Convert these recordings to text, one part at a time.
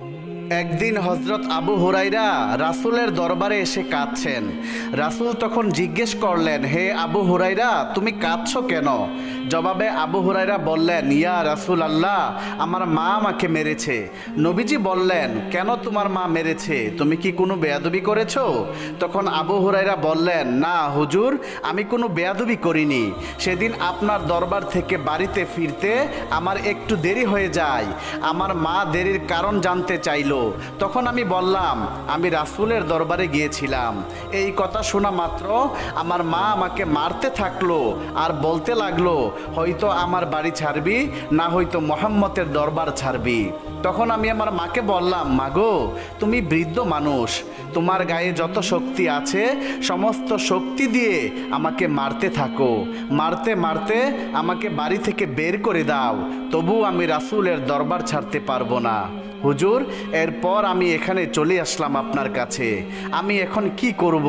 Mm-hmm. একদিন হজরত আবু হুরাইরা রাসূলের দরবারে এসে কাঁদছেন। রাসূল তখন জিজ্ঞেস করলেন, হে আবু হুরাইরা তুমি কাঁদছ কেন? জবাবে আবু হুরাইরা বললেন, ইয়া রাসূল আল্লাহ আমার মা আমাকে মেরেছে। নবীজি বললেন, কেন তোমার মা মেরেছে? তুমি কি কোনো বেয়াদবি করেছ? তখন আবু হুরাইরা বললেন, না হুজুর, আমি কোনো বেয়াদবি করিনি। সেদিন আপনার দরবার থেকে বাড়িতে ফিরতে আমার একটু দেরি হয়ে যায়। আমার মা দেরির কারণ জানতে চাইলো। তখন আমি বললাম, আমি রাসূলের দরবারে গিয়েছিলাম। এই কথা শোনা মাত্র আমার মা আমাকে মারতে থাকল আর বলতে লাগল, হয়তো আমার বাড়ি ছাড়বি, না হয়তো মোহাম্মতের দরবার ছাড়বি। তখন আমি আমার মাকে বললাম, মাগো, তুমি বৃদ্ধ মানুষ, তোমার গায়ে যত শক্তি আছে, সমস্ত শক্তি দিয়ে আমাকে মারতে থাকো। মারতে মারতে আমাকে বাড়ি থেকে বের করে দাও, তবু আমি রাসূলের দরবার ছাড়তে পারব না। হুজুর, এরপর আমি এখানে চলে আসলাম আপনার কাছে। আমি এখন কি করব,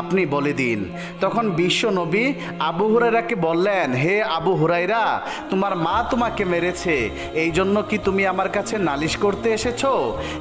আপনি বলে দিন। তখন বিশ্ব নবী আবু হুরাইরাকে বললেন, হে আবু হুরাইরা তোমার মা তোমাকে মেরেছে এই জন্য কি তুমি আমার কাছে নালিশ করতে এসেছ?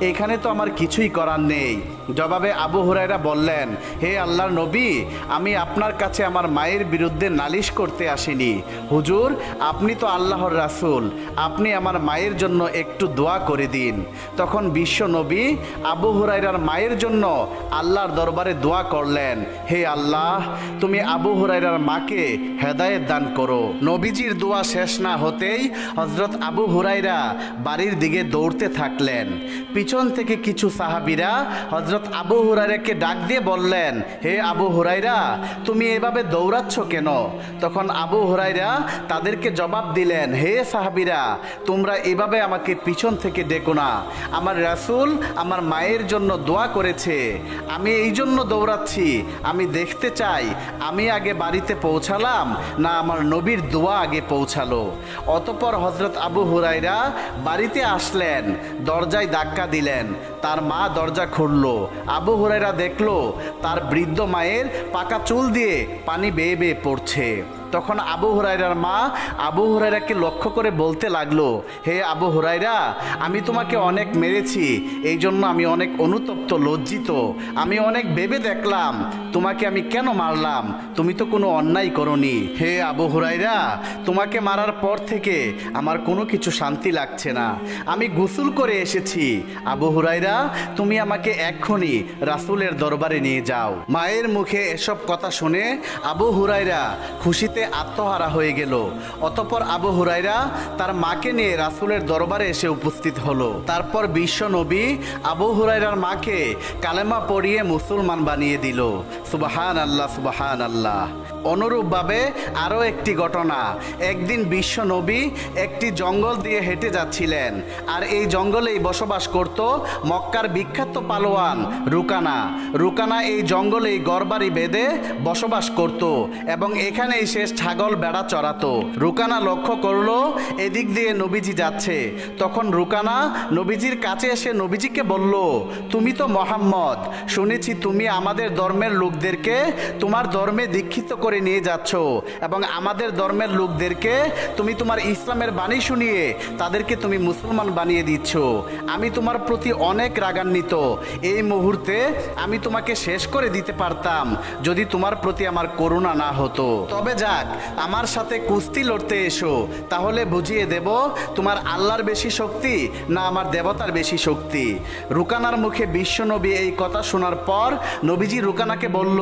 এখানে তো আমার কিছুই করার নেই। জবাবে আবু হুরাইরা বললেন, হে আল্লাহর নবী, আমি আপনার কাছে আমার মায়ের বিরুদ্ধে নালিশ করতে আসিনি। হুজুর, আপনি তো আল্লাহর রাসূল, আপনি আমার মায়ের জন্য একটু দোয়া করে দিন। তখন বিশ্ব নবী আবু হুরাইরার মায়ের জন্য আল্লাহর দরবারে দোয়া করলেন, হে আল্লাহ, তুমি আবু হুরাইরার মাকে হেদায়েত দান করো। নবীজির দোয়া শেষ না হতেই হজরত আবু হুরাইরা বাড়ির দিকে দৌড়তে থাকলেন। পিছন থেকে কিছু সাহাবীরা হজরত আবু হুরাইরাকে ডাক দিয়ে বললেন, হে আবু হুরাইরা তুমি এভাবে দৌড়াচ্ছ কেন? তখন আবু হুরাইরা তাদেরকে জবাব দিলেন, হে সাহাবিরা, তোমরা এভাবে আমাকে পিছন থেকে ডেকো না। আমার রাসূল আমার মায়ের জন্য দোয়া করেছে। আমি এই জন্য দৌড়াচ্ছি। আমি দেখতে চাই, আমি আগে বাড়িতে পৌঁছালাম না আমার নবীর দোয়া আগে পৌঁছালো। অতপর হজরত আবু হুরাইরা বাড়িতে আসলেন, দরজায় ধাক্কা দিলেন। তার মা দরজা খুলল। আবু হুরাইরা দেখল তার বৃদ্ধ মায়ের পাকা চুল দিয়ে পানি বেয়ে বেয়ে পড়ছে। তখন আবু হুরাইরার মা আবু হুরাইরাকে লক্ষ্য করে বলতে লাগল, হে আবু হুরাইরা আমি তোমাকে অনেক মেরেছি এই জন্য আমি অনেক অনুতপ্ত, লজ্জিত। আমি অনেক ভেবে দেখলাম, তোমাকে আমি কেন মারলাম? তুমি তো কোনো অন্যায় করনি। হে আবু হুরাইরা তোমাকে মারার পর থেকে আমার কোনো কিছু শান্তি লাগছে না। আমি গোসল করে এসেছি। আবু হুরাইরা তুমি আমাকে এক্ষুনি রাসুলের দরবারে নিয়ে যাও। মায়ের মুখে এসব কথা শুনে আবু হুরাইরা খুশিতে আত্মহারা হয়ে গেল। অতপর আবু হুরাইরা তার মাকে নিয়ে রাসুলের দরবারে এসে উপস্থিত হলো। তারপর বিশ্ব নবী আবু হুরাইরার মাকে কালেমা পড়িয়ে মুসলমান বানিয়ে দিল। সুবাহান আল্লাহ সুবাহান আল্লাহ অনুরূপভাবে আরও একটি ঘটনা। একদিন বিশ্ব নবী একটি জঙ্গল দিয়ে হেঁটে যাচ্ছিলেন। আর এই জঙ্গলেই বসবাস করত মক্কার বিখ্যাত পালোয়ান রুকানা। রুকানা এই জঙ্গলেই গড়বাড়ি বেঁধে বসবাস করত এবং এখানেই সে ছাগল বেড়া চড়াতো। রুকানা লক্ষ্য করল, এদিক দিয়ে নবীজি যাচ্ছে। তখন রুকানা নবীজির কাছে এসে নবীজিকে বলল, তুমি তো মোহাম্মদ। শুনেছি তুমি আমাদের ধর্মের লোকদেরকে তোমার ধর্মে দীক্ষিত করে নিয়ে যাচ্ছ এবং আমাদের ধর্মের লোকদেরকে তুমি তোমার ইসলামের বাণী শুনিয়ে তাদেরকে তুমি মুসলমান বানিয়ে দিচ্ছ। আমি তোমার প্রতি অনেক রাগান্বিত। এই মুহূর্তে আমি তোমাকে শেষ করে দিতে পারতাম যদি তোমার প্রতি আমার করুণা না হতো। তবে যাক, আমার সাথে কুস্তি লড়তে এসো। তাহলে বুঝিয়ে দেব, তোমার আল্লাহর বেশি শক্তি না আমার দেবতার বেশি শক্তি। রুকানার মুখে বিশ্বনবী এই কথা শোনার পর নবীজি রুকানাকে বলল,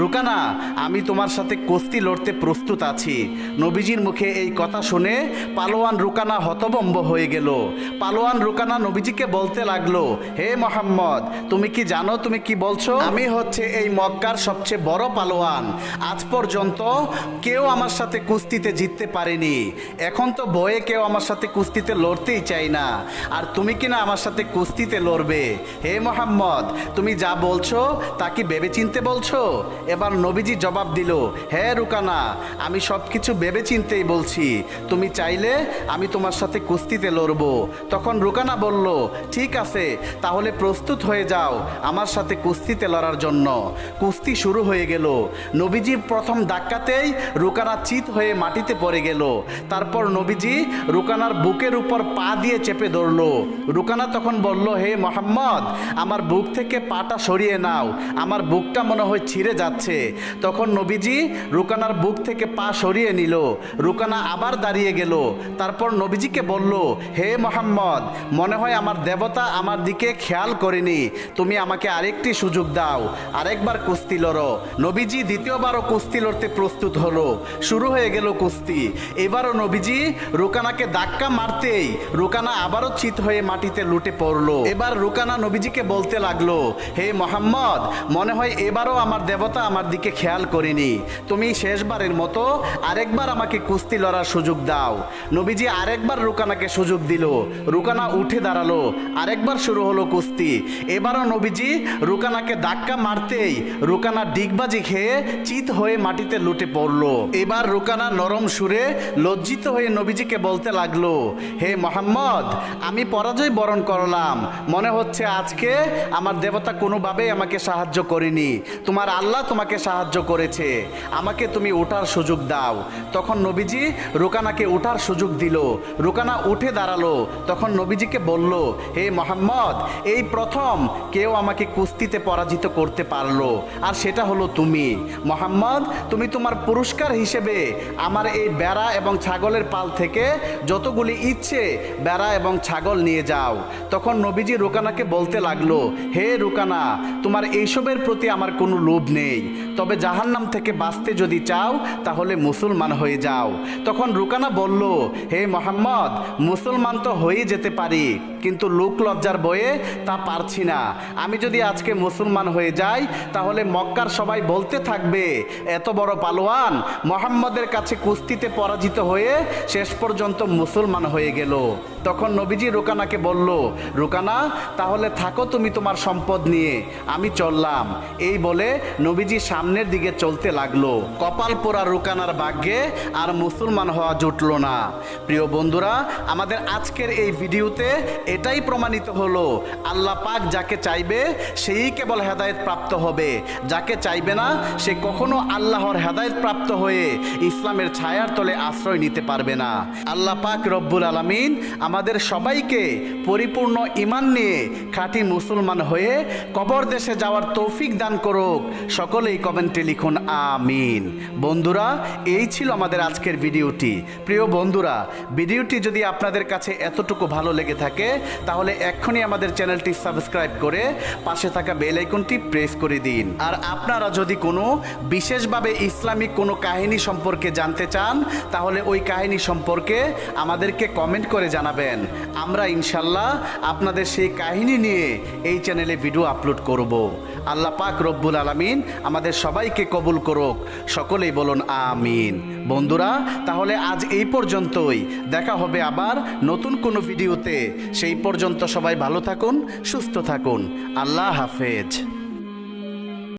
রুকানা, আমি তোমার সাথে কুস্তি লড়তে প্রস্তুত আছি। নবীজির মুখে এই কথা শুনে পালোয়ান রুকানা হতবম্ব হয়ে গেল। পালোয়ান রুকানা নবীজিকে বলতে লাগল, হে মোহাম্মদ, তুমি কি জানো, তুমি কি বলছো? আমি হচ্ছে এই মক্কার সবচেয়ে বড় পালোয়ান। আজ পর্যন্ত কেউ আমার সাথে কুস্তিতে জিততে পারেনি। এখন তো বয়ে কেউ আমার সাথে কুস্তিতে লড়তেই চাই না। আর তুমি কি না আমার সাথে কুস্তিতে লড়বে? হে মোহাম্মদ, তুমি যা বলছো তা কি ভেবে চিনতে বলছো? এবার নবীজি জবাব দিল হ্যাঁ রুকানা, আমি সব কিছু ভেবে চিন্তেই বলছি। তুমি চাইলে আমি তোমার সাথে কুস্তিতে লড়বো। তখন রুকানা বলল, ঠিক আছে, তাহলে প্রস্তুত হয়ে যাও আমার সাথে কুস্তিতে লড়ার জন্য। কুস্তি শুরু হয়ে গেল। নবীজির প্রথম ধাক্কাতেই রুকানা চিত হয়ে মাটিতে পড়ে গেল। তারপর নবীজি রুকানার বুকের উপর পা দিয়ে চেপে ধরলো। রুকানা তখন বলল, হে মোহাম্মদ, আমার বুক থেকে পাটা সরিয়ে নাও। আমার বুকটা মনে হয় ছিঁড়ে যাচ্ছে। তখন নবীজি রুকানার বুক থেকে পা সরিয়ে নিল। রুকানা আবার দাঁড়িয়ে গেল। তারপর নবীজিকে বলল, হে মোহাম্মদ, মনে হয় আমার দেবতা আমার দিকে খেয়াল করেনি। তুমি আমাকে আরেকটি সুযোগ দাও। আরেকবার কুস্তি লড়ো। নবীজি দ্বিতীয়বারও কুস্তি লড়তে প্রস্তুত হলো। শুরু হয়ে গেল কুস্তি। এবারও নবীজি রুকানাকে ধাক্কা মারতেই রুকানা আবারও চিত হয়ে মাটিতে লুটে পড়ল। এবার রুকানা নবীজিকে বলতে লাগল, হে মোহাম্মদ, মনে হয় এবারও আমার দেবতা আমার দিকে খেয়াল করেনি। তুমি শেষবারের মতো আরেকবার আমাকে কুস্তি লড়ার সুযোগ দাও। নবীজি আরেকবার রুকানাকে সুযোগ দিল। রুকানা উঠে দাঁড়াল। আরেকবার শুরু হলো কুস্তি। এবারও নবীজি রুকানাকে ধাক্কা মারতেই রুকানা ডিগবাজি খেয়ে চিত হয়ে মাটিতে লুটে পড়ল। এবার রুকানা নরম সুরে লজ্জিত হয়ে নবীজিকে বলতে লাগল, হে মোহাম্মদ, আমি পরাজয় বরণ করলাম। মনে হচ্ছে আজকে আমার দেবতা কোনোভাবেই আমাকে সাহায্য করেনি। তোমার আল্লাহ তোমাকে সাহায্য করেছে। আমাকে তুমি ওঠার সুযোগ দাও। তখন নবীজি রোকানাকে ওঠার সুযোগ দিল। রোকানা উঠে দাঁড়াল। তখন নবীজিকে বলল, হে মোহাম্মদ, এই প্রথম কেউ আমাকে কুস্তিতে পরাজিত করতে পারল। আর সেটা হলো তুমি। মোহাম্মদ, তুমি তোমার পুরস্কার হিসেবে আমার এই বেড়া এবং ছাগলের পাল থেকে যতগুলি ইচ্ছে বেড়া এবং ছাগল নিয়ে যাও। তখন নবীজি রোকানাকে বলতে লাগল, হে রুকানা, তোমার এইসবের প্রতি আমার কোনো লোভ নেই। তবে জাহান্নাম থেকে বাঁচতে যদি চাও, তাহলে মুসলমান হয়ে যাও। তখন রুকানা বলল, হে মোহাম্মদ, মুসলমান তো হয়ে যেতে পারি, কিন্তু লোক লজ্জার বয়ে তা পারছি না। আমি যদি আজকে মুসলমান হয়ে যাই, তাহলে মক্কার সবাই বলতে থাকবে, এত বড় পালোয়ান, মোহাম্মদের কাছে কুস্তিতে পরাজিত হয়ে শেষ পর্যন্ত মুসলমান হয়ে গেল। তখন নবীজি রোকানাকে বলল, রোকানা, তাহলে থাকো তুমি তোমার সম্পদ নিয়ে, আমি চললাম। এই বলে নবীজি সামনের দিকে চলতে লাগল। কপাল পোড়া রোকানার ভাগ্যে আর মুসলমান হওয়া জুটল না। প্রিয় বন্ধুরা, আমাদের আজকের এই ভিডিওতে এটাই প্রমাণিত হলো, আল্লাহ পাক যাকে চাইবে, সেই কেবল হেদায়েত প্রাপ্ত হবে। যাকে চাইবে না, সে কখনো আল্লাহর হেদায়েত প্রাপ্ত হয়ে ইসলামের ছায়ার তলে আশ্রয় নিতে পারবে না। আল্লাহ পাক রব্বুল আলামিন আমাদের সবাইকে পরিপূর্ণ ইমান নিয়ে খাঁটি মুসলমান হয়ে কবর দেশে যাওয়ার তৌফিক দান করুক। সকলেই কমেন্টে লিখুন, আমিন। বন্ধুরা, এই ছিল আমাদের আজকের ভিডিওটি। প্রিয় বন্ধুরা, ভিডিওটি যদি আপনাদের কাছে এতটুকু ভালো লেগে থাকে, তাহলে এক্ষুনি আমাদের চ্যানেলটি সাবস্ক্রাইব করে পাশে থাকা বেল আইকনটি প্রেস করে দিন। আর আপনারা যদি কোনো বিশেষভাবে ইসলামিক কোনো কাহিনী সম্পর্কে জানতে চান, তাহলে ওই কাহিনী সম্পর্কে আমাদেরকে কমেন্ট করে জানাবেন। আমরা ইনশাল্লাহ আপনাদের সেই কাহিনী নিয়ে এই চ্যানেলে ভিডিও আপলোড করব। আল্লাহ পাক রব্বুল আলামিন আমাদের সবাইকে কবুল করুক। সকলেই বলুন আমিন। বন্ধুরা, তাহলে আজ এই পর্যন্তই। দেখা হবে আবার নতুন কোনো ভিডিওতে সেই পর্যন্ত সবাই ভালো থাকুন, সুস্থ থাকুন। আল্লাহ হাফেজ।